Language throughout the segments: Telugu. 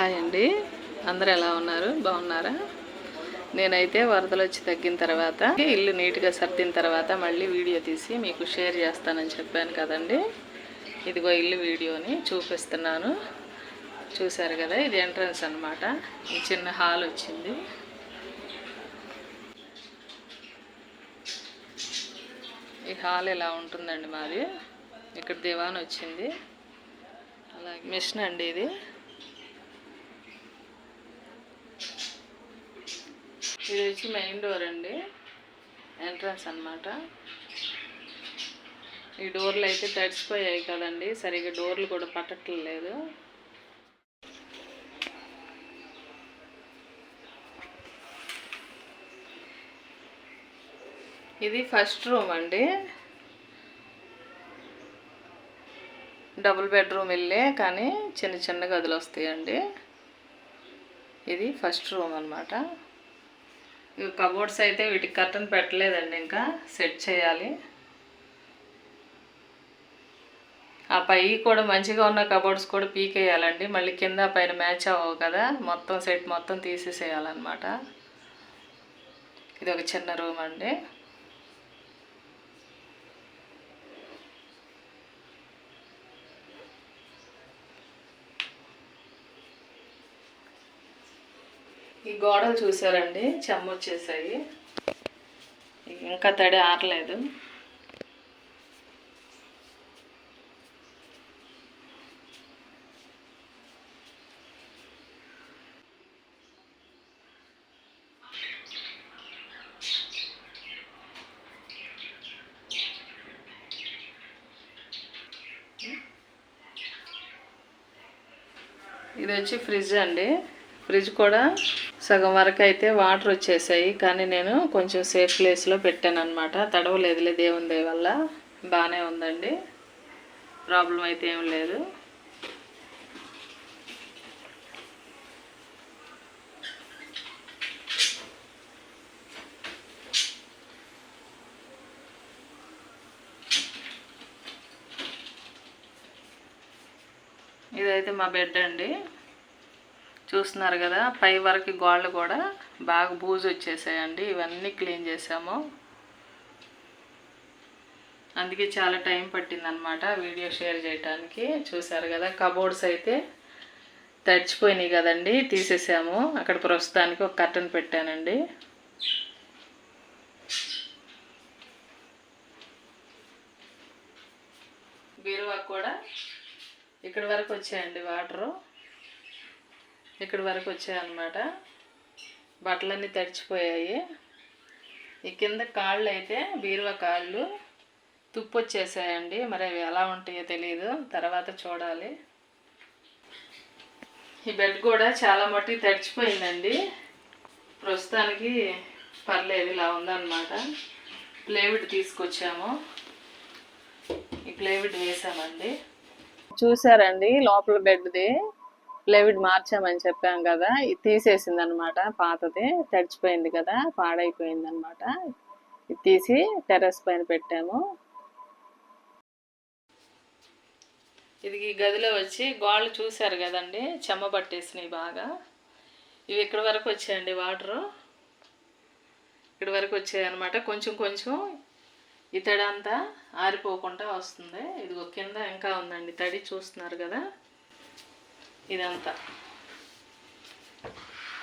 హాయ్ అండి. అందరు ఎలా ఉన్నారు? బాగున్నారా? నేనైతే వరదలు వచ్చి తగ్గిన తర్వాత ఇల్లు నీట్గా సర్దిన తర్వాత మళ్ళీ వీడియో తీసి మీకు షేర్ చేస్తానని చెప్పాను కదండి. ఇదిగో ఇల్లు వీడియోని చూపిస్తున్నాను. చూశారు కదా ఇది ఎంట్రన్స్ అనమాట చిన్న హాల్ వచ్చింది. ఈ హాల్ ఇలా ఉంటుందండి మాది? ఇక్కడ దివాన్ వచ్చింది. అలాగే మిషన్ అండి ఇది. ఇది వచ్చి మెయిన్ డోర్ అండి. ఎంట్రన్స్ అన్నమాట. ఈ డోర్లు అయితే తడిసిపోయాయి కదండి. సరిగ్గా డోర్లు కూడా పట్టట్లేదు. ఇది ఫస్ట్ రూమ్ అండి. డబుల్ బెడ్రూమ్ ఇల్లే కానీ చిన్న చిన్న గదులు వస్తాయండి. ఇది ఫస్ట్ రూమ్ అనమాట ఇవి కబోర్డ్స్ అయితే వీటికి కర్టన్ పెట్టలేదండి ఇంకా. సెట్ చేయాలి. ఆ పై కూడా మంచిగా ఉన్న కబోర్డ్స్ కూడా పీకేయాలండి. మళ్ళీ కింద పైన మ్యాచ్ అవ్వవు కదా. మొత్తం సెట్ మొత్తం తీసేసేయాలన్నమాట. ఇది ఒక చిన్న రూమ్ అండి. ఈ గోడలు చూసారండి చెమ్మొచ్చేసాయి. ఇంకా తడి ఆరలేదు. ఇది వచ్చి ఫ్రిడ్జ్ అండి. ఫ్రిడ్జ్ కూడా సగం వరకు అయితే వాటర్ వచ్చేసాయి కానీ నేను కొంచెం సేఫ్ ప్లేస్లో పెట్టాను అనమాట తడవలేదులే దేవుని దయ వల్ల. బాగానే ఉందండి. ప్రాబ్లం అయితే ఏం లేదు. ఇదైతే మా బెడ్ అండి. చూస్తున్నారు కదా పై వరకు గోళ్ళు కూడా బాగా బూజు వచ్చేసాయండి. ఇవన్నీ క్లీన్ చేసాము. అందుకే చాలా టైం పట్టిందనమాట వీడియో షేర్ చేయడానికి చూసారు కదా కబోర్డ్స్ అయితే తడిచిపోయినాయి కదండి తీసేసాము. అక్కడ ప్రస్తుతానికి ఒక కర్టన్ పెట్టానండి. బీరువా కూడా ఇక్కడి వరకు వచ్చాయండి వాటరు. ఇక్కడి వరకు వచ్చాయన్నమాట. బట్టలన్నీ తడిచిపోయాయి. ఈ కింద కాళ్ళు అయితే బీరువా కాళ్ళు తుప్పు వచ్చేసాయండి మరి అవి ఎలా ఉంటాయో తెలియదు తర్వాత చూడాలి. ఈ బెడ్ కూడా చాలా మట్టుకు తడిచిపోయిందండి. ప్రస్తుతానికి పర్లేదు ఇలా ఉందన్నమాట. ప్లేవుడ్ తీసుకొచ్చాము. ఈ ప్లేవుడ్ వేసామండి. చూసారండి లోపల బెడ్ది? ప్లేవిడ్ మార్చామని చెప్పాం కదా ఇది తీసేసింది అనమాట పాతది తడిచిపోయింది కదా పాడైపోయింది అనమాట ఇది తీసి టెర్రస్ పైన పెట్టాము. ఇది ఈ గదిలో వచ్చి గోళ్ళు చూశారు కదండి చెమ్మ పట్టేసినాయి బాగా. ఇవి ఇక్కడ వరకు వచ్చాయండి వాటరు. ఇక్కడి వరకు వచ్చాయి అనమాట కొంచెం కొంచెం ఈ తడి అంతా ఆరిపోకుండా వస్తుంది. ఇది కింద ఇంకా ఉందండి తడి చూస్తున్నారు కదా. ఇదంతా.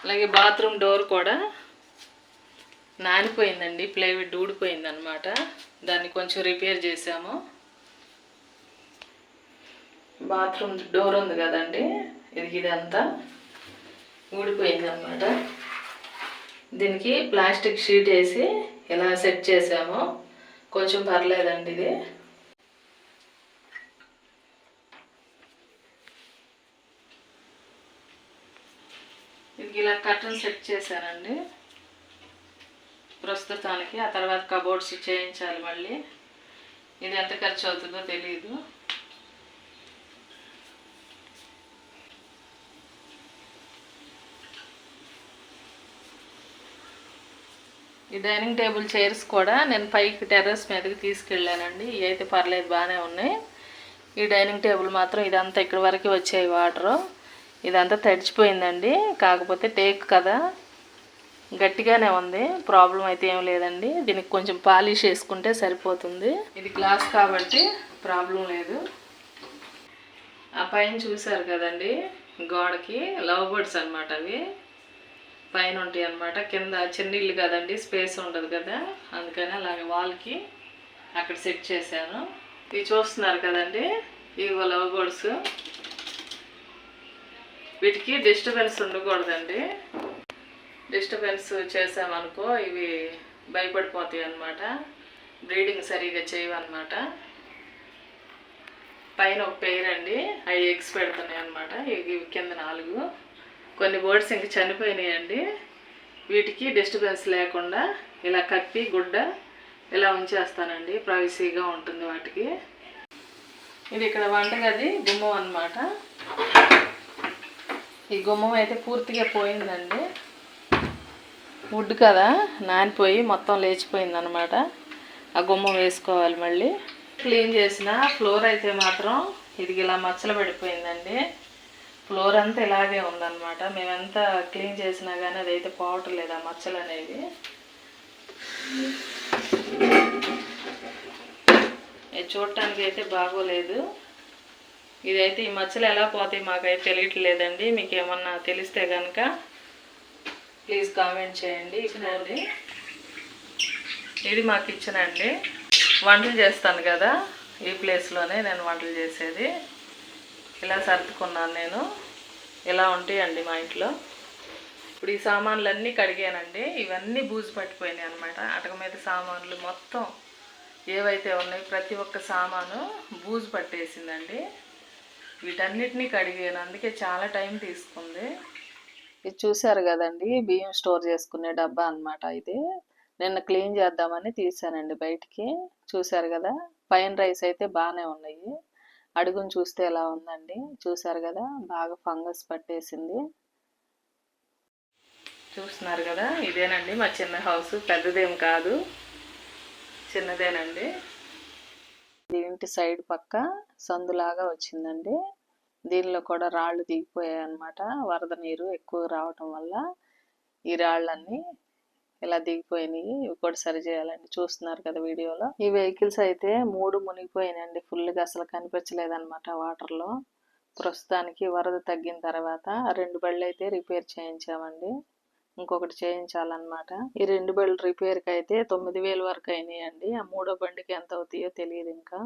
అలాగే బాత్రూమ్ డోర్ కూడా నానిపోయిందండి ప్లైవుడ్ ఊడిపోయింది అనమాట దాన్ని కొంచెం రిపేర్ చేసాము. బాత్రూమ్ డోర్ ఉంది కదండి ఇది ఇదంతా ఊడిపోయింది అనమాట దీనికి ప్లాస్టిక్ షీట్ వేసి ఇలా సెట్ చేసాము. కొంచెం పర్లేదండి ఇది. ఇది ఇలా కర్టన్ సెట్ చేశానండి. ప్రస్తుతానికి ఆ తర్వాత కబోర్డ్స్ చేయించాలి మళ్ళీ. ఇది ఎంత ఖర్చు అవుతుందో తెలియదు ఈ డైనింగ్ టేబుల్ చైర్స్ కూడా నేను పైకి టెర్రస్ మీదకి తీసుకెళ్ళానండి. ఇవి అయితే పర్లేదు బాగానే ఉన్నాయి. ఈ డైనింగ్ టేబుల్ మాత్రం ఇదంతా ఇక్కడి వరకు వచ్చాయి వాటరు. ఇదంతా తడిచిపోయిందండి. కాకపోతే టేక్ కదా. గట్టిగానే ఉంది. ప్రాబ్లం అయితే ఏం లేదండి. దీనికి కొంచెం పాలిష్ వేసుకుంటే సరిపోతుంది. ఇది గ్లాస్ కాబట్టి ప్రాబ్లం లేదు. ఆ పైన చూసారు కదండి గోడకి లవ్ బర్డ్స్ అనమాట అవి. పైన ఉంటాయి అనమాట కింద చిన్న ఇల్లు కదండి. స్పేస్ ఉండదు కదా. అందుకని అలాగే వాల్కి అక్కడ సెట్ చేశాను. ఇవి చూస్తున్నారు కదండి. ఇవి లవ్ బర్డ్స్. వీటికి డిస్టర్బెన్స్ ఉండకూడదండి. డిస్టర్బెన్స్ చేసామనుకో ఇవి భయపడిపోతాయి అన్నమాట. బ్రీడింగ్ సరిగా చేయవన్నమాట. పైన ఒక పేరు అండి అవి ఎగ్స్ పెడుతున్నాయి అనమాట ఇవి కింద నాలుగు. కొన్ని బర్డ్స్ ఇంక చనిపోయినాయండి. వీటికి డిస్టర్బెన్స్ లేకుండా ఇలా కప్పి గుడ్డ ఇలా ఉంచేస్తానండి. ప్రైవసీగా ఉంటుంది వాటికి. ఇది ఇక్కడ వంటగది గుమ్మం అనమాట ఈ గుమ్మం అయితే పూర్తిగా పోయిందండి. వుడ్ కదా నానిపోయి మొత్తం లేచిపోయింది అనమాట ఆ గుమ్మం వేసుకోవాలి మళ్ళీ. క్లీన్ చేసిన ఫ్లోర్ అయితే మాత్రం ఇది ఇలా మచ్చలు పడిపోయిందండి. ఫ్లోర్ అంతా ఇలాగే ఉందన్నమాట. మేమెంత క్లీన్ చేసినా కానీ అదైతే పోవట్లేదు ఆ మచ్చలు అనేవి. ఇది చూడటానికి అయితే బాగోలేదు. ఇదైతే ఈ మచ్చలు ఎలా పోతాయి మాకైతే తెలియట్లేదండి. మీకు ఏమన్నా తెలిస్తే కనుక ప్లీజ్ కామెంట్ చేయండి. ఇచ్చినండి ఇది మాకు ఇచ్చినండి. అండి వంటలు చేస్తాను కదా ఈ ప్లేస్లోనే నేను వంటలు చేసేది. ఇలా సర్దుకున్నాను నేను. ఇలా ఉంటాయండి మా ఇంట్లో? ఇప్పుడు ఈ సామాన్లు అన్నీ కడిగానండి. ఇవన్నీ బూజు పట్టిపోయినాయి అనమాట అటక మీద సామాన్లు మొత్తం ఏవైతే ఉన్నాయి ప్రతి ఒక్క సామాను బూజు పట్టేసిందండి. వీటన్నిటినీ కడిగాను. అందుకే చాలా టైం తీసుకుంది. ఇది చూసారు కదండి బియ్యం స్టోర్ చేసుకునే డబ్బా అనమాట ఇది. నిన్న క్లీన్ చేద్దామని తీసానండి బయటికి. చూసారు కదా పైన రైస్ అయితే బాగానే ఉన్నాయి. అడుగును చూస్తే ఎలా ఉందండి? చూసారు కదా బాగా ఫంగస్ పట్టేసింది. చూస్తున్నారు కదా ఇదేనండి మా చిన్న హౌస్. పెద్దదేం కాదు. చిన్నదేనండి. ఇంటి సైడ్ పక్క. సందులాగా వచ్చిందండి. దీనిలో కూడా రాళ్ళు దిగిపోయాయి అనమాట వరద నీరు ఎక్కువ రావటం వల్ల ఈ రాళ్ళన్నీ ఇలా దిగిపోయినాయి. ఇవి కూడా సరి చేయాలండి. చూస్తున్నారు కదా వీడియోలో. ఈ వెహికల్స్ అయితే మూడు మునిగిపోయినాయండి. ఫుల్గా అసలు కనిపించలేదన్నమాట వాటర్లో. ప్రస్తుతానికి వరద తగ్గిన తర్వాత రెండు బళ్ళు అయితే రిపేర్ చేయించామండి. ఇంకొకటి చేయించాలన్నమాట. ఈ రెండు బళ్ళు రిపేర్కి అయితే తొమ్మిది వేలు వరకు అయినాయండి. ఆ మూడో బండికి ఎంత అవుతాయో తెలియదు ఇంకా.